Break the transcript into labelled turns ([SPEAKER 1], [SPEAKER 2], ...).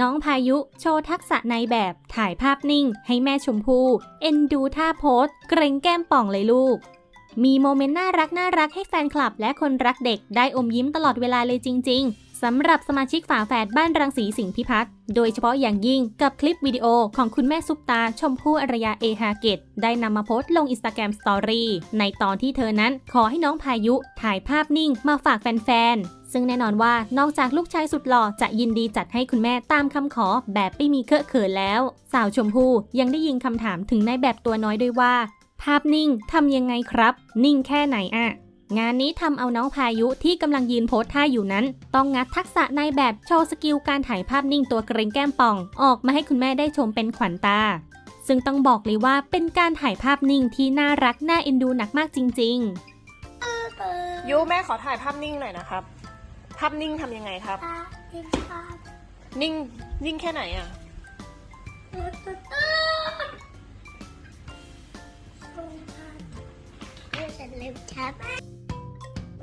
[SPEAKER 1] น้องพายุโชว์ทักษะในแบบถ่ายภาพนิ่ง ให้แม่ชมพู่เอ็นดูท่าโพสเกรงแก้มป่องเลยลูก มีโมเมนต์น่ารักน่ารักให้แฟนคลับและคนรักเด็กได้อมยิ้มตลอดเวลาเลยจริง ๆ สำหรับสมาชิกฝาแฝดบ้านรังสีสิงห์พิพัฒน์โดยเฉพาะอย่างยิ่งกับคลิปวิดีโอของคุณแม่ซุปตาชมพู่อารยาเอฮาเกตได้นำมาโพสต์ลงอินสตาแกรมสตอรี่ในตอนที่เธอนั้นขอให้น้องพายุถ่ายภาพนิ่งมาฝากแฟนๆ ซึ่งแน่นอนว่านอกจากลูกชายสุดหล่อจะยินดีจัดให้คุณแม่ตามคำขอแบบไม่มีเคอะเขินแล้ว สาวชมพู่ยังได้ยิงคำถามถึงนายแบบตัวน้อยด้วยว่า ภาพนิ่งทำยังไงครับ นิ่งแค่ไหนอะ งานนี้ทำเอาน้องพายุที่กำลังยืนโพสท่าอยู่นั้น ต้องงัดทักษะในแบบโชว์สกิลการถ่ายภาพนิ่งตัวเกรงแก้มป่อง ออกมาให้คุณแม่ได้ชมเป็นขวัญตา ซึ่งต้องบอกเลยว่าเป็นการถ่ายภาพนิ่งที่น่ารักน่าเอ็นดูหนักมากจริง ๆ
[SPEAKER 2] ยูแม่ขอถ่ายภาพนิ่งหน่อยนะครับ ภาพนิ่งทำยังไงครับ
[SPEAKER 3] ตาเป็นภาพ
[SPEAKER 2] นิ่งนิ่งแค่ไหนอะ
[SPEAKER 3] ตรงภาพเพื่อจะเล็บชัด